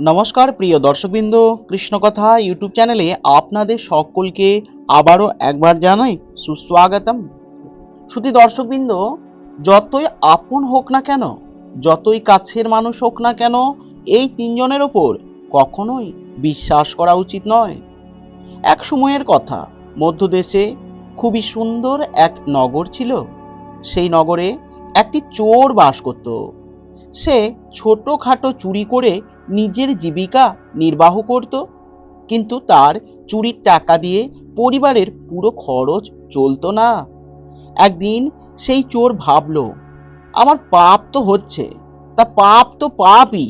নমস্কার, প্রিয় দর্শকবৃন্দ, কৃষ্ণকথা ইউটিউব চ্যানেলে আপনাদের সকলকে আবারও একবার জানাই সুস্বাগতম। শুধু দর্শকবৃন্দ, যতই আপন হোক না কেন, যতই কাছের মানুষ হোক না কেন, এই তিনজনের ওপর কখনোই বিশ্বাস করা উচিত নয়। এক সময়ের কথা, মধ্যদেশে খুবই সুন্দর এক নগর ছিল। সেই নগরে একটি চোর বাস করত। সে ছোটোখাটো চুরি করে নিজের জীবিকা নির্বাহ করত। কিন্তু তার চুরির টাকা দিয়ে পরিবারের পুরো খরচ চলতো না। একদিন সেই চোর ভাবলো, আমার পাপ তো হচ্ছে, তা পাপ তো পাপই,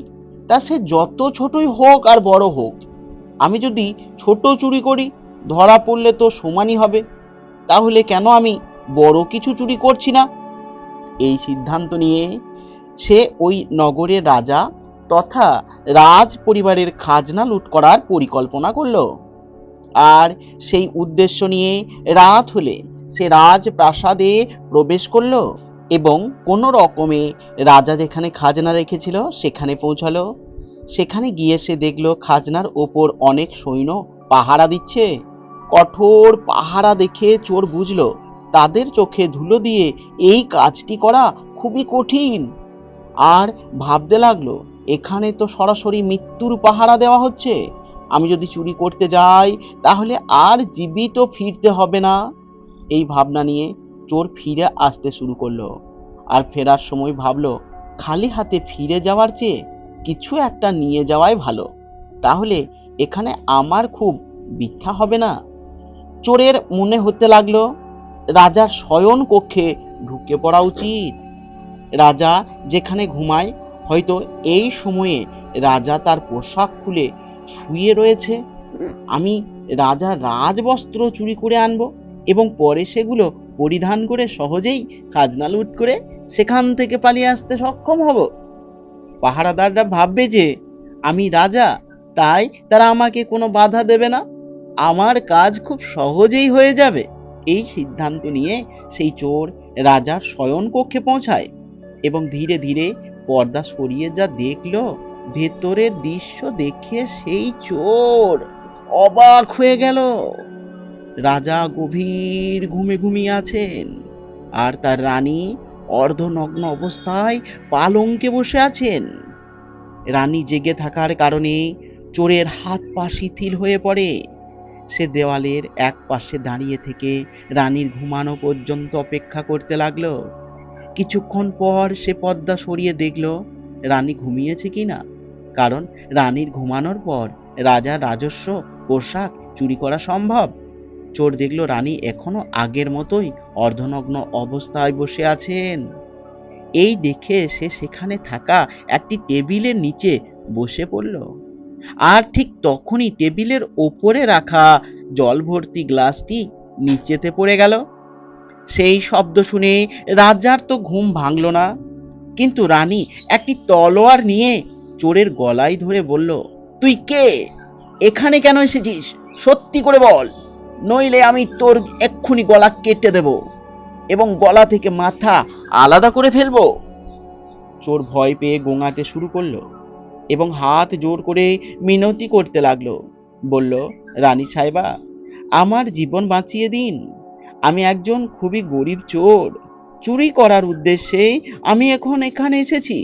তা সে যত ছোটই হোক আর বড় হোক, আমি যদি ছোট চুরি করি, ধরা পড়লে তো সমানই হবে, তাহলে কেন আমি বড় কিছু চুরি করছি না? এই সিদ্ধান্ত নিয়ে সে ওই নগরের রাজা তথা রাজ পরিবারের খাজনা লুট করার পরিকল্পনা করল। আর সেই উদ্দেশ্য নিয়ে রাত হলে সে রাজপ্রাসাদে প্রবেশ করল এবং কোনো রকমে রাজা যেখানে খাজনা রেখেছিল সেখানে পৌঁছালো। সেখানে গিয়ে সে দেখল খাজনার ওপর অনেক সৈন্য পাহারা দিচ্ছে। কঠোর পাহারা দেখে চোর বুঝলো, তাদের চোখে ধুলো দিয়ে এই কাজটি করা খুবই কঠিন। আর ভাবতে লাগল, এখানে তো সরাসরি মৃত্যুর পাহারা দেওয়া হচ্ছে। আমি যদি চুরি করতে যাই, তাহলে আর জীবিত ফিরতে হবে না। এই ভাবনা নিয়ে চোর ফিরে আসতে শুরু করল। আর ফেরার সময় ভাবলো, খালি হাতে ফিরে যাওয়ার চেয়ে কিছু একটা নিয়ে যাওয়াই ভালো। তাহলে এখানে আমার খুব বৃথা হবে না। চোরের মনে হতে লাগল, রাজার শয়ন কক্ষে ঢুকে পড়া উচিত। রাজা যেখানে ঘুমায়, হয়তো এই সময়ে রাজা তার পোশাক খুলে শুয়ে রয়েছে। আমি রাজা রাজবস্ত্র চুরি করে আনব এবং পরে সেগুলো পরিধান করে সহজেই খাজনা লুট করে সেখান থেকে পালিয়ে আসতে সক্ষম হব। পাহারাদাররা ভাববে যে আমি রাজা, তাই তারা আমাকে কোনো বাধা দেবে না। আমার কাজ খুব সহজেই হয়ে যাবে। এই সিদ্ধান্ত নিয়ে সেই চোর রাজার শয়ন কক্ষে পৌঁছায়। এবং ধীরে ধীরে পর্দা সরিয়ে যা দেখল, ভেতরের দৃশ্য দেখে সেই চোর অবাক হয়ে গেল। রাজা গভীর ঘুমে ঘুমিয়ে আছেন আর তার রানী অর্ধনগ্ন অবস্থায় পালঙ্কে বসে আছেন। রানী জেগে থাকার কারণে চোরের হাত পা শিথিল হয়ে পড়ে। সে দেওয়ালের এক পাশে দাঁড়িয়ে থেকে রানীর ঘুমানো পর্যন্ত অপেক্ষা করতে লাগল। কিছুক্ষণ পর সে পর্দা সরিয়ে দেখল, রানী ঘুমিয়েছে কিনা কারণ রানীর ঘুমানোর পর রাজার রাজস্ব, পোশাক চুরি করা সম্ভব। চোর দেখল রানী এখনও আগের মতোই অর্ধনগ্ন অবস্থায় বসে আছেন। এই দেখে সে সেখানে থাকা একটি টেবিলের নিচে বসে পড়ল। আর ঠিক তখনই টেবিলের ওপরে রাখা জল ভর্তি গ্লাসটি নিচেতে পড়ে গেল। সেই শব্দ শুনে রাজার তো ঘুম ভাঙল না। কিন্তু রানী একটি তলোয়ার নিয়ে চোরের গলায় ধরে বলল, তুই কে? এখানে কেন এসেছিস? সত্যি করে বল। নইলে আমি তোর এক্ষুনি গলা কেটে দেব এবং গলা থেকে মাথা আলাদা করে ফেলব। চোর ভয় পেয়ে গোঙাতে শুরু করল এবং হাত জোর করে মিনতি করতে লাগল। বলল, রানী সাহেবা, আমার জীবন বাঁচিয়ে দিন। আমি একজন খুবই গরিব চোর। চুরি করার উদ্দেশ্যে আমি এখন এখানে এসেছি।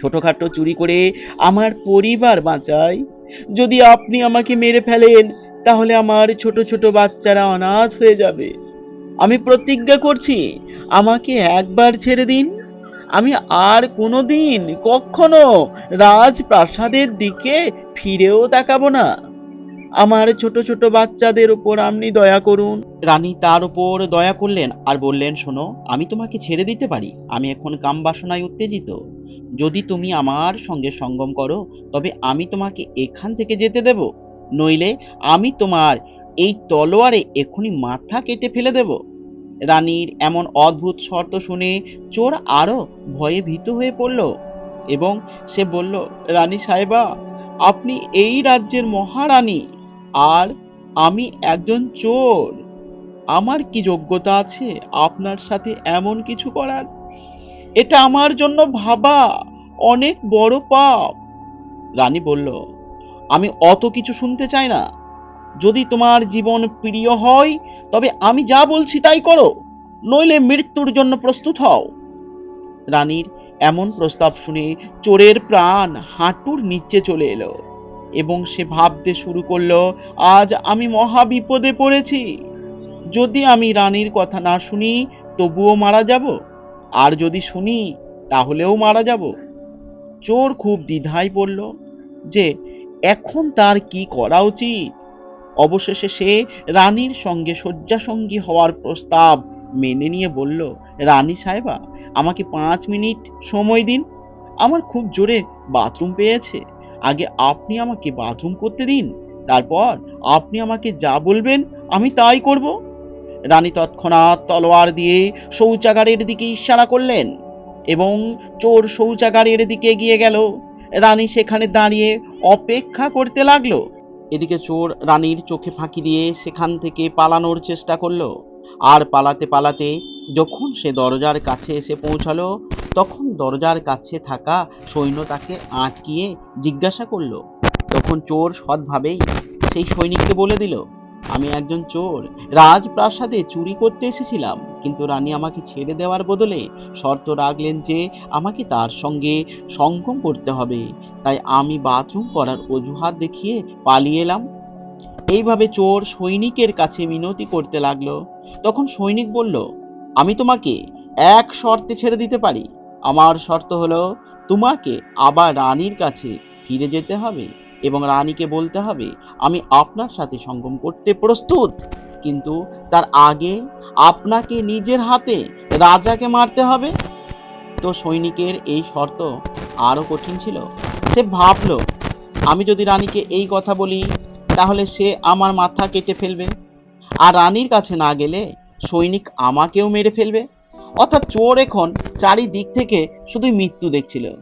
ছোটখাটো চুরি করে আমার পরিবার বাঁচাই। যদি আপনি আমাকে মেরে ফেলেন, তাহলে আমার ছোট ছোট বাচ্চারা অনাথ হয়ে যাবে। আমি প্রতিজ্ঞা করছি, আমাকে একবার ছেড়ে দিন। আমি আর কোনো দিন কখনো রাজপ্রাসাদের দিকে ফিরেও তাকাবো না। আমার ছোট ছোট বাচ্চাদের উপর আপনি দয়া করুন। রানী তার উপর দয়া করলেন আর বললেন, শোনো, আমি তোমাকে ছেড়ে দিতে পারি। আমি এখন কাম বাসনায় উত্তেজিত। যদি তুমি আমার সঙ্গে সঙ্গম করো, তবে আমি তোমাকে এখান থেকে যেতে দেব। নইলে আমি তোমার এই তলোয়ারে এখনই মাথা কেটে ফেলে দেব। রানীর এমন অদ্ভুত শর্ত শুনে চোর আরও ভয়ে ভীত হয়ে পড়ল এবং সে বলল, রানী সাহেবা, আপনি এই রাজ্যের মহারানী। আর আমি একজন চোর। আমার কি যোগ্যতা আছে আপনার সাথে এমন কিছু করার? এটা আমার জন্য ভাবা অনেক বড় পাপ। রানী বলল, আমি অত কিছু শুনতে চাই না। যদি তোমার জীবন প্রিয় হয়, তবে আমি যা বলছি তাই করো, নইলে মৃত্যুর জন্য প্রস্তুত হও। রানীর এমন প্রস্তাব শুনে চোরের প্রাণ হাঁটুর নিচে চলে এলো। এবং সে ভাবতে শুরু করল, আজ আমি মহা বিপদে পড়েছি। যদি আমি রানীর কথা না শুনি, তবুও মারা যাব। আর যদি শুনি, তাহলেও মারা যাব। চোর খুব দ্বিধায় পড়ল যে, এখন তার কি করা উচিত? অবশেষে সে রানীর সঙ্গে শয্যাসঙ্গী হওয়ার প্রস্তাব মেনে নিয়ে বলল, রানী সাহেবা, আমাকে পাঁচ মিনিট সময় দিন। আমার খুব জোরে বাথরুম পেয়েছে। আগে আপনি আমাকে বাথরুম করতে দিন, তারপর আপনি আমাকে যা বলবেন আমি তাই করব। রানী তৎক্ষণাৎ তলোয়ার দিয়ে শৌচাগারের দিকে ইশারা করলেন এবং চোর শৌচাগারের দিকে এগিয়ে গেল। রানী সেখানে দাঁড়িয়ে অপেক্ষা করতে লাগল। এদিকে চোর রানীর চোখে ফাঁকি দিয়ে সেখান থেকে পালানোর চেষ্টা করল। আর পালাতে পালাতে যখন সে দরজার কাছে এসে পৌঁছালো, তখন দরজার কাছে থাকা সৈন্য তাকে আটকিয়ে জিজ্ঞাসা করল। তখন চোর সৎভাবেই সেই সৈনিককে বলে দিল, আমি একজন চোর। রাজপ্রাসাদে চুরি করতে এসেছিলাম, কিন্তু রানী আমাকে ছেড়ে দেওয়ার বদলে শর্ত রাখলেন যে আমাকে তার সঙ্গে সঙ্গম করতে হবে। তাই আমি বাথরুম করার অজুহাত দেখিয়ে পালিয়ে এলাম। এইভাবে চোর সৈনিকের কাছে মিনতি করতে লাগল। তখন সৈনিক বলল, আমি তোমাকে এক শর্তে ছেড়ে দিতে পারি। আমার শর্ত হলো, তোমাকে আবার রানীর কাছে ফিরে যেতে হবে এবং রানীকে বলতে হবে, আমি আপনার সাথে সঙ্গম করতে প্রস্তুত। কিন্তু তার আগে আপনাকে নিজের হাতে রাজাকে মারতে হবে। তো সৈনিকের এই শর্ত আরও কঠিন ছিল। সে ভাবলো, আমি যদি রানীকে এই কথা বলি তাহলে সে আমার মাথা কেটে ফেলবে। আর রানীর কাছে না গেলে সৈনিক আমাকেও মেরে ফেলবে। অর্থাৎ চোর এখন চারিদিক থেকে শুধুই মৃত্যু দেখছিল।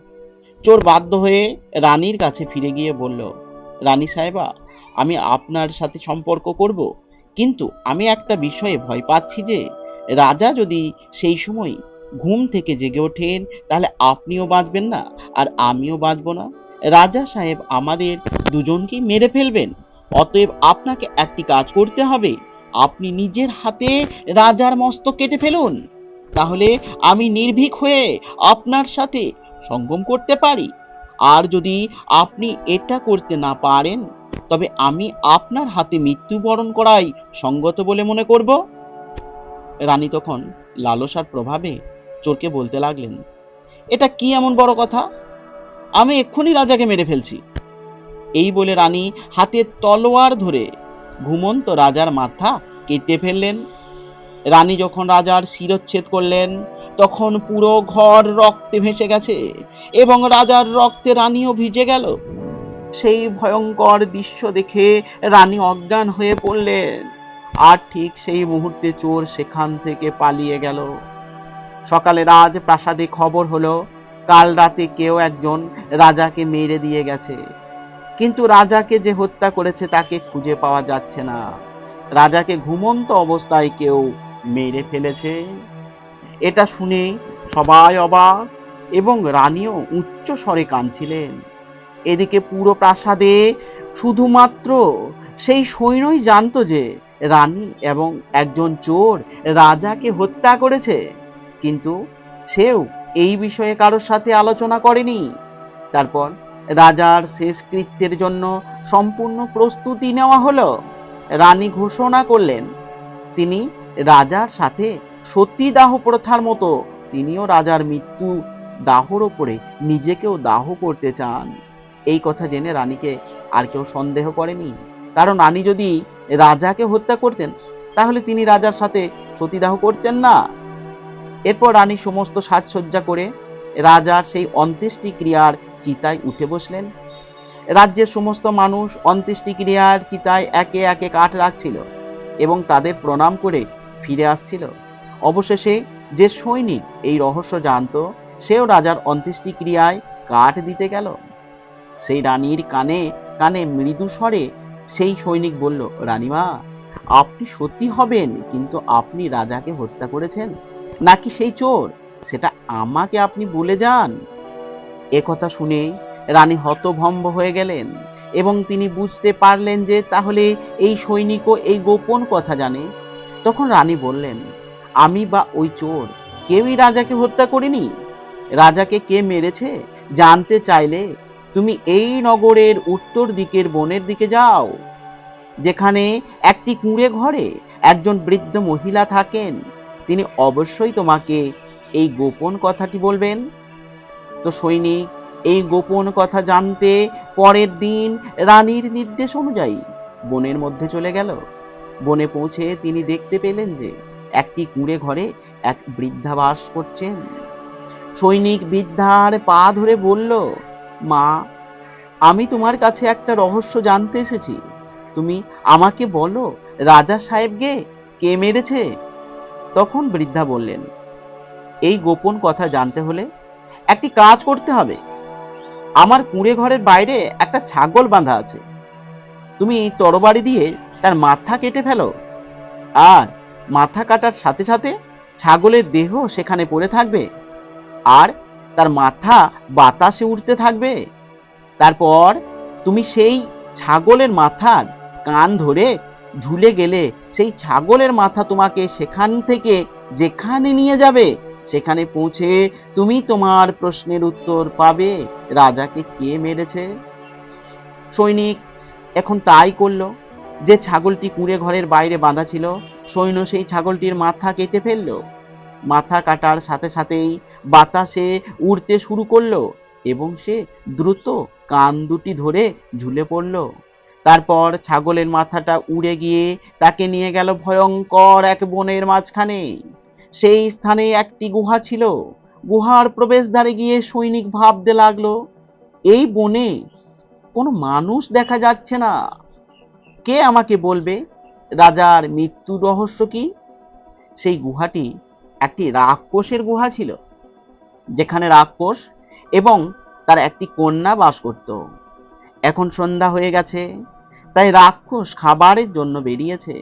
চোর বাধ্য হয়ে রানীর কাছে ফিরে গিয়ে বলল, রানী সাহেবা, আমি আপনার সাথে সম্পর্ক করব, কিন্তু আমি একটা বিষয়ে ভয় পাচ্ছি যে, রাজা যদি সেই সময় ঘুম থেকে জেগে ওঠেন, তাহলে আপনিও বাঁচবেন না, আর আমিও বাঁচব না। রাজা সাহেব আমাদের দুজনকেই মেরে ফেলবেন। অতএব আপনাকে একটি কাজ করতে হবে। আপনি নিজের হাতে রাজার মস্তক কেটে ফেলুন। তাহলে আমি নির্ভীক হয়ে আপনার সাথে সঙ্গম করতে পারি। আর যদি আপনি এটা করতে না পারেন, তবে আমি আপনার হাতে মৃত্যুবরণ করাই সঙ্গত বলে মনে করব। রানী তখন লালসার প্রভাবে চোরকে বলতে লাগলেন, এটা কি এমন বড় কথা? আমি এক্ষুনি রাজাকে মেরে ফেলছি। এই বলে রানী হাতে তলোয়ার ধরে ঘুমন্ত রাজার মাথা কেটে ফেললেন। রানী যখন রাজার শিরচ্ছেদ করলেন, তখন পুরো ঘর রক্তে ভেসে গেছে এবং রাজার রক্তে রানীও ভিজে গেল। সেই ভয়ঙ্কর দৃশ্য দেখে রানী অজ্ঞান হয়ে পড়লেন। আর ঠিক সেই মুহূর্তে চোর সেখান থেকে পালিয়ে গেল। সকালে রাজ প্রাসাদে খবর হলো, কাল রাতে কেউ একজন রাজাকে মেরে দিয়ে গেছে। কিন্তু রাজাকে যে হত্যা করেছে তাকে খুঁজে পাওয়া যাচ্ছে না। রাজাকে ঘুমন্ত অবস্থায় কেউ মেরে ফেলেছে। এটা শুনে সবাই অবাক এবং রানীও উচ্চ স্বরে কাঁদছিলেন। এদিকে পুরো প্রাসাদে শুধুমাত্র সেই সৈন্যই জানতো যে রানী এবং একজন চোর রাজাকে হত্যা করেছে। কিন্তু সেও এই বিষয়ে কারোর সাথে আলোচনা করেনি। তারপর রাজার শেষ কৃত্যের জন্য সম্পূর্ণ প্রস্তুতি নেওয়া হলো। রানী ঘোষণা করলেন, তিনি রাজার সাথে সতীদাহ প্রথার মতো, তিনিও রাজার মৃত্যু দাহর ওপরে নিজেকেও দাহ করতে চান। এই কথা জেনে রানীকে আর কেউ সন্দেহ করেনি। কারণ রানী যদি রাজাকে হত্যা করতেন, তাহলে তিনি রাজার সাথে সতীদাহ করতেন না। এরপর রানী সমস্ত সাজসজ্জা করে রাজার সেই অন্ত্যেষ্টি ক্রিয়ার চিতায় উঠে বসলেন। রাজ্যের সমস্ত মানুষ অন্ত্যেষ্টিক্রিয়ার চিতায় একে একে কাঠ রাখছিল এবং তাদের প্রণাম করে ফিরে আসছিল। অবশেষে যে সৈনিক এই রহস্য জানতো, সেও রাজার অন্ত্যেষ্টিক্রিয়ায় কাঠ দিতে গেল। সেই রানীর কানে কানে মৃদু স্বরে সেই সৈনিক বলল, রানীমা, আপনি সত্যি হবেন, কিন্তু আপনি রাজাকে হত্যা করেছেন? নাকি সেই চোর? সেটা আমাকে আপনি বলে যান? এ কথা শুনে রানী হতভম্ব হয়ে গেলেন এবং তিনি বুঝতে পারলেন যে তাহলে এই সৈনিকও এই গোপন কথা জানে। তখন রানী বললেন, আমি বা ওই চোর কেউই রাজাকে হত্যা করিনি? রাজাকে কে মেরেছে? জানতে চাইলে তুমি এই নগরের উত্তর দিকের বনের দিকে যাও, যেখানে একটি কুঁড়ে ঘরে একজন বৃদ্ধ মহিলা থাকেন। তিনি অবশ্যই তোমাকে এই গোপন কথাটি বলবেন। তো সৈনিক এই গোপন কথা জানতে পরের দিন রানীর নির্দেশ অনুযায়ী বনের মধ্যে চলে গেল। বনে পৌঁছে তিনি দেখতে পেলেন যে একটি কুঁড়ে ঘরে এক বৃদ্ধা বাস করছেন। সৈনিক বৃদ্ধার পা ধরে বলল, মা, আমি তোমার কাছে একটা রহস্য জানতে এসেছি। তুমি আমাকে বলো, রাজা সাহেবকে কে মেরেছে? তখন বৃদ্ধা বললেন, এই গোপন কথা জানতে হলে একটি কাজ করতে হবে। আমার কুঁড়ে ঘরের বাইরে একটা ছাগল বাঁধা আছে। তুমি তরবারি দিয়ে তার মাথা কেটে ফেলো। আর মাথা কাটার সাথে সাথে ছাগলের দেহ সেখানে পড়ে থাকবে। আর তার মাথা বাতাসে উঠতে থাকবে। তারপর তুমি সেই ছাগলের মাথার কান ধরে ঝুলে গেলে সেই ছাগলের মাথা তোমাকে সেখান থেকে যেখানে নিয়ে যাবে সেখানে পৌঁছে তুমি তোমার প্রশ্নের উত্তর পাবে। রাজাকে কে মেরেছে? সৈনিক এখন তাই করল যে ছাগলটি কুঁড়ে ঘরের বাইরে বাঁধা ছিল। সৈন্য সেই ছাগলটির মাথা কেটে ফেলল। মাথা কাটার সাথে সাথেই বাতাসে উড়তে শুরু করল এবং সে দ্রুত কান দুটি ধরে ঝুলে পড়ল। তারপর ছাগলের মাথাটা উড়ে গিয়ে তাকে নিয়ে গেল ভয়ঙ্কর এক বনের মাঝখানে। সেই স্থানে একটি গুহা ছিল। গুহার প্রবেশদ্বারে গিয়ে সৈনিক ভাবতে লাগল, এই বনে কোনো মানুষ দেখা যাচ্ছে না। কে আমাকে বলবে? রাজার মৃত্যু রহস্য কি? সেই গুহাটি একটি রাক্ষসের গুহা ছিল, যেখানে রাক্ষস এবং তার একটি কন্যা বাস করত। এখন সন্ধ্যা হয়ে গেছে, তাই রাক্ষস খাবারের জন্য বেরিয়েছে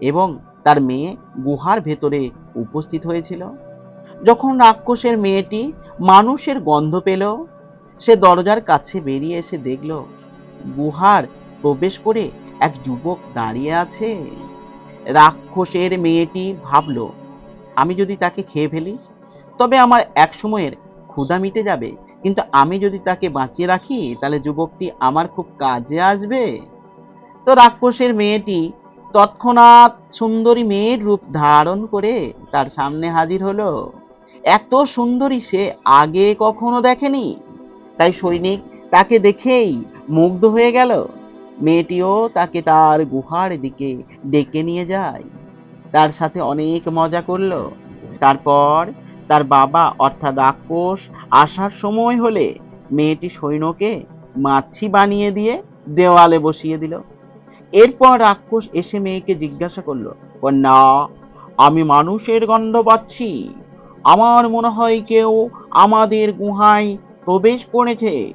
এবং তার মেয়ে গুহার ভেতরে উপস্থিত হয়েছিল। যখন রাক্ষসের মেয়েটি মানুষের গন্ধ পেল, সে দরজার কাছে বেরিয়ে এসে দেখল, গুহার প্রবেশ করে এক যুবক দাঁড়িয়ে আছে। রাক্ষসের মেয়েটি ভাবল, আমি যদি তাকে খেয়ে ফেলি, তবে আমার এক সময়ের ক্ষুধা মিটে যাবে। কিন্তু আমি যদি তাকে বাঁচিয়ে রাখি, তাহলে যুবকটি আমার খুব কাজে আসবে। তো রাক্ষসের মেয়েটি তৎক্ষণাৎ সুন্দরী মেয়ের রূপ ধারণ করে তার সামনে হাজির হলো। এত সুন্দরী সে আগে কখনো দেখেনি। তাই সৈনিক তাকে দেখেই মুগ্ধ হয়ে গেল। মেয়েটিও তাকে তার গুহার দিকে ডেকে নিয়ে যায়। তার সাথে অনেক মজা করল। তারপর তার বাবা অর্থাৎ রাক্ষস আসার সময় হলে মেয়েটি সৈন্যকে মাছি বানিয়ে দিয়ে দেওয়ালে বসিয়ে দিল। এরপর রাক্ষস এসে মেয়েকে জিজ্ঞাসা করল না আমি মানুষের গন্ধ পাচ্ছি। আমার মনে হয় কেউ আমাদের গুহায় প্রবেশ করেছে।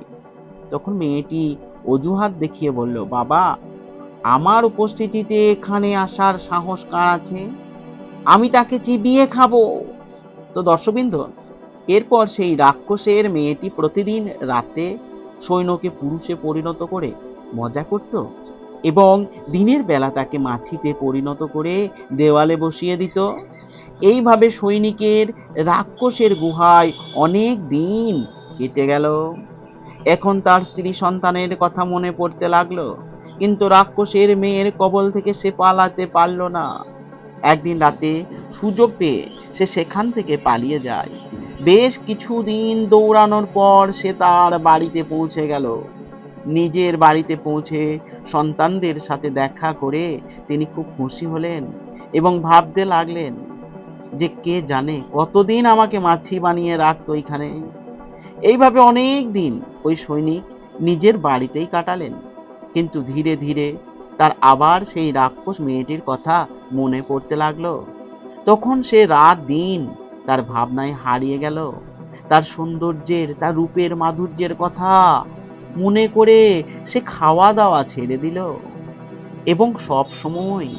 তখন মেয়েটি অজুহাত দেখিয়ে বলল, বাবা, আমার উপস্থিতিতে এখানে আসার সাহস কার আছে? আমি তাকে চিবিয়ে খাব। তো দর্শকবৃন্দ, এরপর সেই রাক্ষসের মেয়েটি প্রতিদিন রাতে সৈন্যকে পুরুষে পরিণত করে মজা করত। এবং দিনের বেলা তাকে মাছিতে পরিণত করে দেওয়ালে বসিয়ে দিত। এইভাবে সৈনিকের রাক্ষসের গুহায় অনেক দিন কেটে গেল। এখন তার স্ত্রী সন্তানের কথা মনে পড়তে লাগল, কিন্তু রাক্ষসের মেয়ের কবল থেকে সে পালাতে পারল না। একদিন রাতে সুযোগ পেয়ে সে সেখান থেকে পালিয়ে যায়। বেশ কিছুদিন দৌড়ানোর পর সে তার বাড়িতে পৌঁছে গেল। নিজের বাড়িতে পৌঁছে সন্তানদের সাথে দেখা করে তিনি খুব খুশি হলেন এবং ভাবতে লাগলেন যে কে জানে কতদিন আমাকে মাছি বানিয়ে রাখতো এখানে। এইভাবে অনেক দিন ওই সৈনিক নিজের বাড়িতেই কাটালেন। কিন্তু ধীরে ধীরে তার আবার সেই রাক্ষস মেয়েটির কথা মনে পড়তে লাগল। তখন সে রাত দিন তার ভাবনায় হারিয়ে গেল। তার সৌন্দর্যের, তার রূপের, মাধুর্যের কথা মনে করে সে খাওয়া দাওয়া ছেড়ে দিল। এবং সব সময়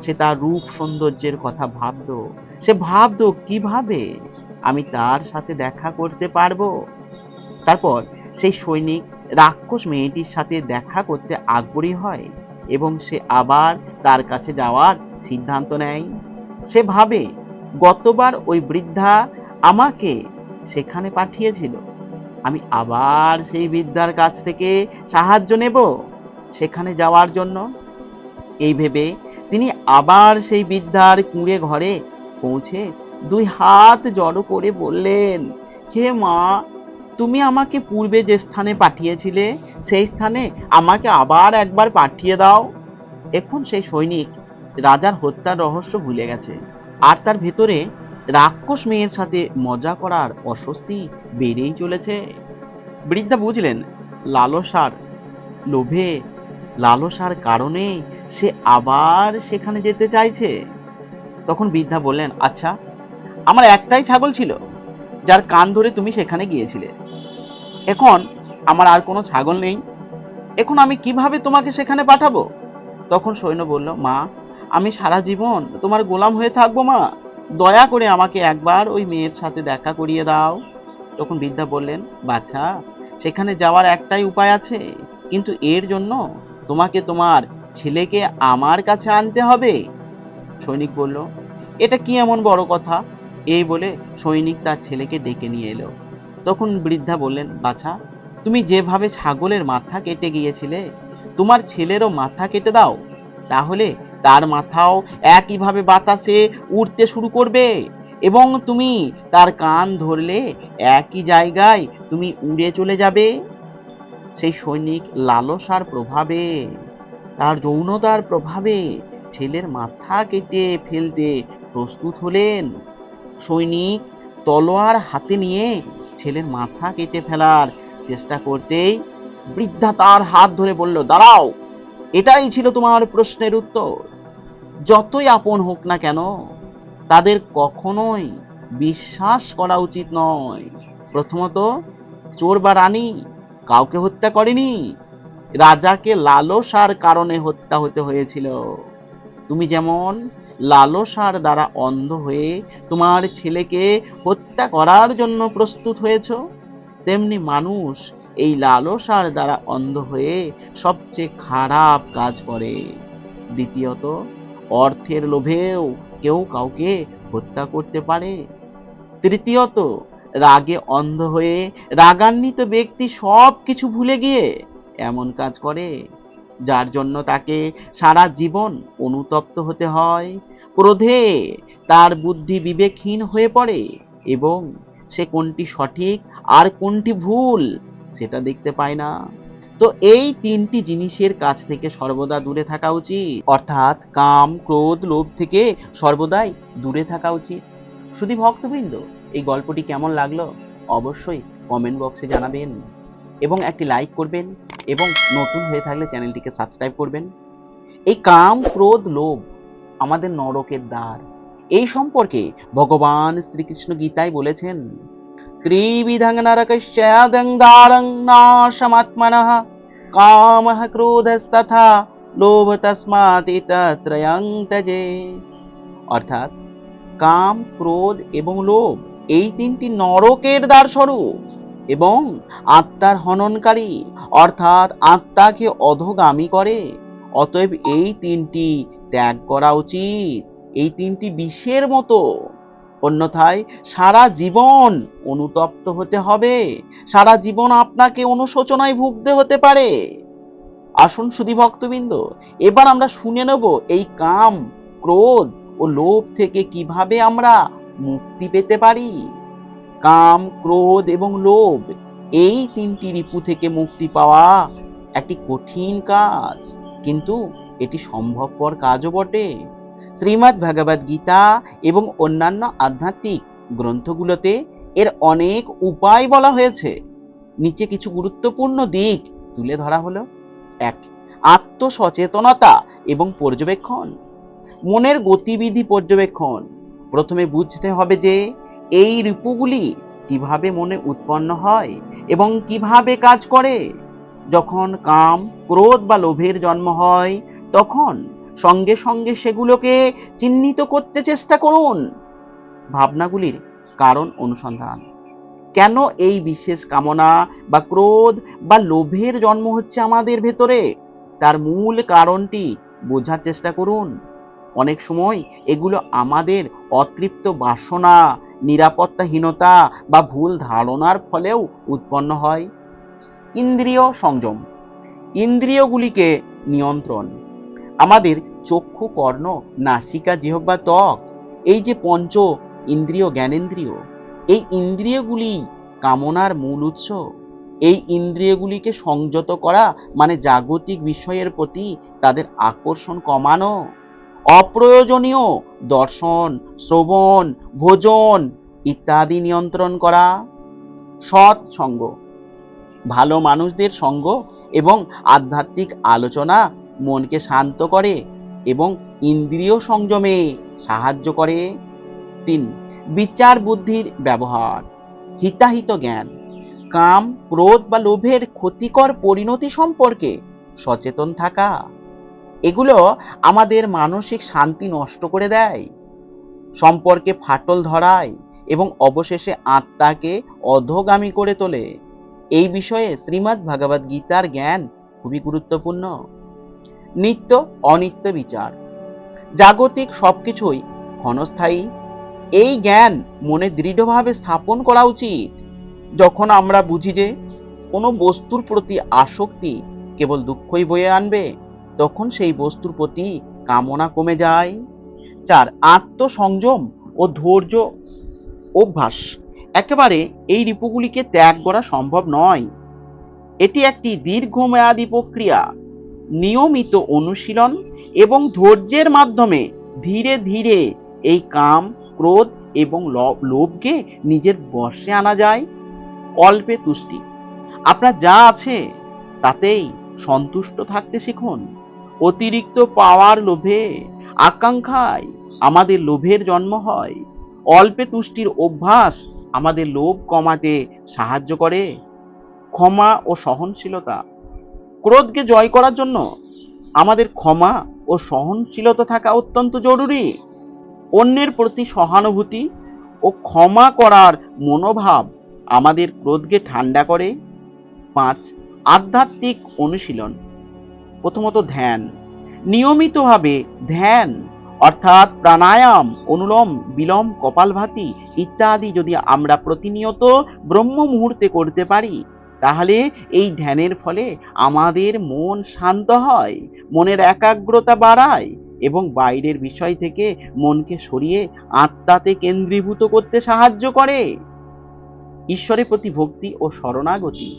সে তার রূপ সৌন্দর্যের কথা ভাবতো সে ভাবতো কীভাবে আমি তার সাথে দেখা করতে পারব? তারপর সেই সৈনিক রাক্ষস মেয়েটির সাথে দেখা করতে আগ্রহী হয় এবং সে আবার তার কাছে যাওয়ার সিদ্ধান্ত নেয়। সে ভাবে, গতবার ওই বৃদ্ধা আমাকে সেখানে পাঠিয়েছিল। আমি আবার সেই বৃদ্ধার কাছ থেকে সাহায্য নেব সেখানে যাওয়ার জন্য। এই ভেবে তিনি আবার সেই বৃদ্ধার কুঁড়ে ঘরে পৌঁছে দুই হাত জড়ো করে বললেন, হে মা, তুমি আমাকে পূর্বে যে স্থানে পাঠিয়েছিলে, সেই স্থানে আমাকে আবার একবার পাঠিয়ে দাও। এখন সেই সৈনিক রাজার হত্যার রহস্য ভুলে গেছে। আর তার ভেতরে রাক্ষস মেয়ের সাথে মজা করার অস্বস্তি বেড়েই চলেছে। বৃদ্ধা বুঝলেন, লালসার লোভে, লালসার কারণে সে আবার সেখানে যেতে চাইছে। তখন বৃদ্ধা বললেন আচ্ছা আমার একটাই ছাগল ছিল, যার কান ধরে তুমি সেখানে গিয়েছিলে। এখন আমার আর কোনো ছাগল নেই। এখন আমি কীভাবে তোমাকে সেখানে পাঠাবো? তখন সৈন্য বলল, মা, আমি সারা জীবন তোমার গোলাম হয়ে থাকব, মা। দয়া করে আমাকে একবার ওই মেয়ের সাথে দেখা করিয়ে দাও। তখন বৃদ্ধা বললেন বাচ্চা সেখানে যাওয়ার একটাই উপায় আছে। কিন্তু এর জন্য তোমাকে তোমার ছেলেকে আমার কাছে আনতে হবে। সৈনিক বলল, এটা কি এমন বড় কথা? এই বলে সৈনিক তার ছেলেকে ডেকে নিয়ে এলো। তখন বৃদ্ধা বললেন, বাছা, তুমি যেভাবে ছাগলের মাথা কেটে গিয়েছিলে, তোমার ছেলেরও মাথা কেটে দাও। তাহলে তার মাথাও একইভাবে বাতাসে উড়তে শুরু করবে। এবং তুমি তার কান ধরলে একই জায়গায় তুমি উড়ে চলে যাবে। সেই সৈনিক লালসার প্রভাবে, তার যৌনতার প্রভাবে ছেলের মাথা কেটে ফেলতে প্রস্তুত হলেন। সৈনিক তলোয়ার হাতে নিয়ে ছেলের মাথা কেটে ফেলার চেষ্টা করতেই বৃদ্ধা তার হাত ধরে বলল, দাঁড়াও এটাই ছিল তোমার প্রশ্নের উত্তর। যতই আপন হোক না কেন, তাদের কখনোই বিশ্বাস করা উচিত নয়। প্রথমত, চোর বা রানী, কাউকে হত্যা করেনি। রাজাকে লালসার কারণে হত্যা হতে হয়েছিল। তুমি যেমন লালসার দ্বারা অন্ধ হয়ে তোমার ছেলেকে হত্যা করার জন্য প্রস্তুত হয়েছ, তেমনি মানুষ এই লালসার দ্বারা অন্ধ হয়ে সবচেয়ে খারাপ কাজ করে। দ্বিতীয়ত, অর্থের লোভেও কেউ কাউকে হত্যা করতে পারে। তৃতীয়ত, রাগে অন্ধ হয়ে রাগান্বিত ব্যক্তি সব কিছু ভুলে গিয়ে এমন কাজ করে, যার জন্য তাকে সারা জীবন অনুতপ্ত হতে হয়। ক্রোধে তার বুদ্ধি বিবেকহীন হয়ে পড়ে এবং সে কোনটি সঠিক আর কোনটি ভুল সেটা দেখতে পায় না। তো এই তিনটি জিনিসের কাছ থেকে সর্বদা দূরে থাকা উচিত। অর্থাৎ কাম, ক্রোধ, লোভ থেকে সর্বদাই দূরে থাকা উচিত। শুধু ভক্তবৃন্দ, এই গল্পটি কেমন লাগল? অবশ্যই কমেন্ট বক্সে জানাবেন এবং একটি লাইক করবেন এবং নতুন হয়ে থাকলে চ্যানেলটিকে সাবস্ক্রাইব করবেন। এই কাম, ক্রোধ, লোভ আমাদের নরকের দ্বার। এই সম্পর্কে ভগবান শ্রীকৃষ্ণ গীতায় বলেছেন ত্রিবিধং নরকস্যাদং দ্বারং নাশমাত্মনঃ কামঃ ক্রোধস্তথা লোভ তস্মাৎ ত্রয়ং তজে অর্থাৎ কাম ক্রোধ এবং লোভ এই তিনটি নরকের দ্বার স্বরূপ এবং আত্মার হননকারী, অর্থাৎ আত্মাকে অধগামী করে। অতএব এই তিনটি ত্যাগ করা উচিত। এই তিনটি বিষের মতো অন্যথায় সারা জীবন অনুতপ্ত হতে হবে। সারা জীবন আপনাকে অনুশোচনায় ভুগতে হতে পারে। আসুন সুধী ভক্তবৃন্দ, এবার আমরা শুনে নেব এই কাম, ক্রোধ ও লোভ থেকে কীভাবে আমরা মুক্তি পেতে পারি। কাম, ক্রোধ এবং লোভ, এই তিনটি রিপু থেকে মুক্তি পাওয়া একটি কঠিন কাজ। কিন্তু এটি সম্ভবপর কাজও বটে। শ্রীমদ্ ভগবদ গীতা এবং অন্যান্য আধ্যাত্মিক গ্রন্থগুলোতে এর অনেক উপায় বলা হয়েছে। নিচে কিছু গুরুত্বপূর্ণ দিক তুলে ধরা হলো। এক, আত্মসচেতনতা এবং পর্যবেক্ষণ। মনের গতিবিধি পর্যবেক্ষণ। প্রথমে বুঝতে হবে যে এই রিপুগুলি কীভাবে মনে উৎপন্ন হয় এবং কীভাবে কাজ করে। যখন কাম, ক্রোধ বা লোভের জন্ম হয়, তখন সঙ্গে সঙ্গে সেগুলোকে চিহ্নিত করতে চেষ্টা করুন। ভাবনাগুলির কারণ অনুসন্ধান। কেন এই বিশেষ কামনা বা ক্রোধ বা লোভের জন্ম হচ্ছে আমাদের ভেতরে? তার মূল কারণটি বোঝার চেষ্টা করুন। অনেক সময় এগুলো আমাদের অতৃপ্ত বাসনা, নিরাপত্তাহীনতা বা ভুল ধারণার ফলেও উৎপন্ন হয়। ইন্দ্রিয় সংযম। ইন্দ্রিয়গুলিকে নিয়ন্ত্রণ। আমাদের চক্ষু কর্ণ, নাসিকা জিহ্বা ত্বক, এই যে পঞ্চ ইন্দ্রিয় জ্ঞানেন্দ্রিয়, এই ইন্দ্রিয়গুলি কামনার মূল উৎস। এই ইন্দ্রিয়গুলিকে সংযত করা মানে জাগতিক বিষয়ের প্রতি তাদের আকর্ষণ কমানো। অপ্রয়োজনীয় দর্শন, শ্রবণ, ভোজন ইত্যাদি নিয়ন্ত্রণ করা। সৎ সঙ্গ, ভালো মানুষদের সঙ্গ এবং আধ্যাত্মিক আলোচনা মনকে শান্ত করে এবং ইন্দ্রিয় সংযমে সাহায্য করে। তিন, বিচার বুদ্ধির ব্যবহার, হিতাহিত জ্ঞান, কাম, ক্রোধ বা লোভের ক্ষতিকর পরিণতি সম্পর্কে সচেতন থাকা। এগুলো আমাদের মানসিক শান্তি নষ্ট করে দেয়, সম্পর্কে ফাটল ধরায় এবং অবশেষে আত্মাকে অধোগামী করে তোলে। এই বিষয়ে শ্রীমদ্ ভগবদ গীতার জ্ঞান খুবই গুরুত্বপূর্ণ। নিত্য অনিত্য বিচার। জাগতিক সবকিছুই ক্ষণস্থায়ী। এই জ্ঞান মনে দৃঢ়ভাবে স্থাপন করা উচিত। যখন আমরা বুঝি যে কোনো বস্তুর প্রতি আসক্তি কেবল দুঃখই বয়ে আনবে, তখন সেই বস্তুর প্রতি কামনা কমে যায়। চার, আত্মসংযম ও ধৈর্য অভ্যাস। একেবারে এই রিপুগুলিকে ত্যাগ করা সম্ভব নয়। এটি একটি দীর্ঘমেয়াদী প্রক্রিয়া। নিয়মিত অনুশীলন এবং ধৈর্যের মাধ্যমে ধীরে ধীরে এই কাম, ক্রোধ এবং লোভকে নিজের বশে আনা যায়। অল্পে তুষ্টি। আপনার যা আছে তাতেই সন্তুষ্ট থাকতে শিখুন। অতিরিক্ত পাওয়ার লোভে আকাঙ্ক্ষায় আমাদের লোভের জন্ম হয়। অল্পে তুষ্টির অভ্যাস আমাদের লোভ কমাতে সাহায্য করে। ক্ষমা ও সহনশীলতা ক্রোধকে জয় করার জন্য আমাদের ক্ষমা ও সহনশীলতা থাকা অত্যন্ত জরুরি। অন্যের প্রতি সহানুভূতি ও ক্ষমা করার মনোভাব আমাদের ক্রোধকে ঠান্ডা করে। পাঁচ, আধ্যাত্মিক অনুশীলন। প্রথমত ধ্যান। নিয়মিতভাবে ধ্যান, অর্থাৎ প্রাণায়াম, অনুলোম, বিলোম, কপালভাতি ইত্যাদি যদি আমরা প্রতিনিয়ত ব্রহ্ম মুহূর্তে করতে পারি তাহলে এই ধ্যানের ফলে আমাদের মন শান্ত হয়, মনের একাগ্রতা বাড়ায় এবং বাইরের বিষয় থেকে মনকে সরিয়ে আত্মাতে কেন্দ্রীভূত করতে সাহায্য করে। ঈশ্বরের প্রতি ভক্তি ও শরণাগতি,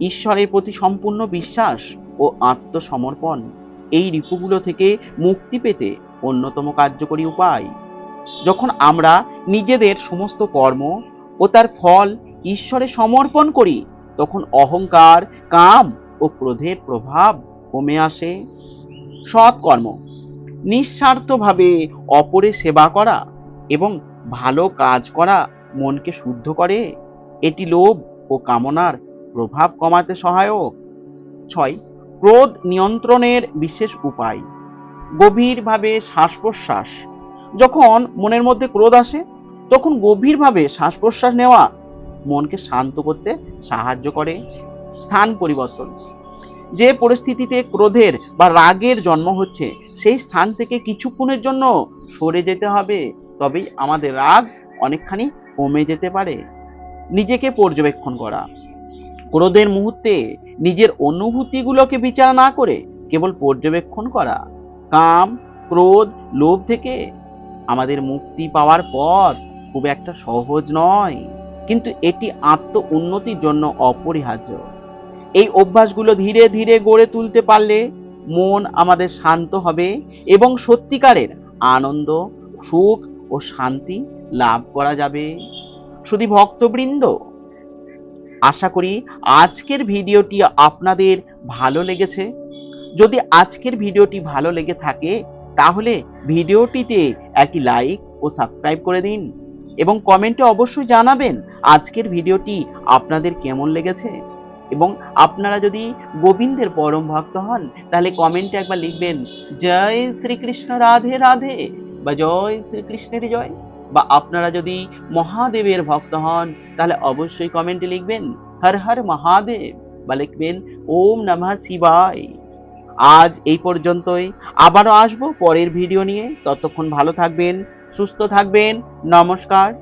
ঈশ্বরের প্রতি সম্পূর্ণ বিশ্বাস ও আত্মসমর্পণ, এই রিপুগুলো থেকে মুক্তি পেতে অন্যতম কার্যকরী উপায়। যখন আমরা নিজেদের সমস্ত কর্ম ও তার ফল ঈশ্বরে সমর্পণ করি তখন অহংকার, কাম ও ক্রোধের প্রভাব কমে আসে। সৎকর্ম, নিঃস্বার্থভাবে অপরে সেবা করা এবং ভালো কাজ করা মনকে শুদ্ধ করে, এটি লোভ ও কামনার প্রভাব কমাতে সহায়ক। ছয়, ক্রোধ নিয়ন্ত্রণের বিশেষ উপায়, গভীরভাবে শ্বাস প্রশ্বাস যখন মনের মধ্যে ক্রোধ আসে, তখন গভীরভাবে শ্বাস প্রশ্বাস নেওয়া মনকে শান্ত করতে সাহায্য করে। স্থান পরিবর্তন। যে পরিস্থিতিতে ক্রোধের বা রাগের জন্ম হচ্ছে, সেই স্থান থেকে কিছুক্ষণের জন্য সরে যেতে হবে। তবেই আমাদের রাগ অনেকখানি কমে যেতে পারে। নিজেকে পর্যবেক্ষণ করা। ক্রোধের মুহূর্তে নিজের অনুভূতিগুলোকে বিচার না করে কেবল পর্যবেক্ষণ করা। কাম, ক্রোধ, লোভ থেকে আমাদের মুক্তি পাওয়ার পথ খুব একটা সহজ নয়। কিন্তু এটি আত্ম উন্নতির জন্য অপরিহার্য। এই অভ্যাসগুলো ধীরে ধীরে গড়ে তুলতে পারলে মন আমাদের শান্ত হবে এবং সত্যিকারের আনন্দ, সুখ ও শান্তি লাভ করা যাবে। শুধু ভক্তবৃন্দ, আশা করি আজকের ভিডিওটি আপনাদের ভালো লেগেছে। যদি আজকের ভিডিওটি ভালো লেগে থাকে, তাহলে ভিডিওটিতে একটি লাইক ও সাবস্ক্রাইব করে দিন এবং কমেন্টে অবশ্যই জানাবেন আজকের ভিডিওটি আপনাদের কেমন লেগেছে? এবং আপনারা যদি গোবিন্দের পরম ভক্ত হন, তাহলে কমেন্টে একবার লিখবেন, জয় শ্রীকৃষ্ণ রাধে রাধে বা জয় শ্রীকৃষ্ণের জয় বা আপনারা যদি মহাদেবের ভক্ত হন, তাহলে অবশ্যই কমেন্টে লিখবেন, হর হর মহাদেব বা লিখবেন, ওম নমঃ শিবায় আজ এই পর্যন্তই। আবারও আসব পরের ভিডিও নিয়ে। ততক্ষণ ভালো থাকবেন, সুস্থ থাকবেন। নমস্কার।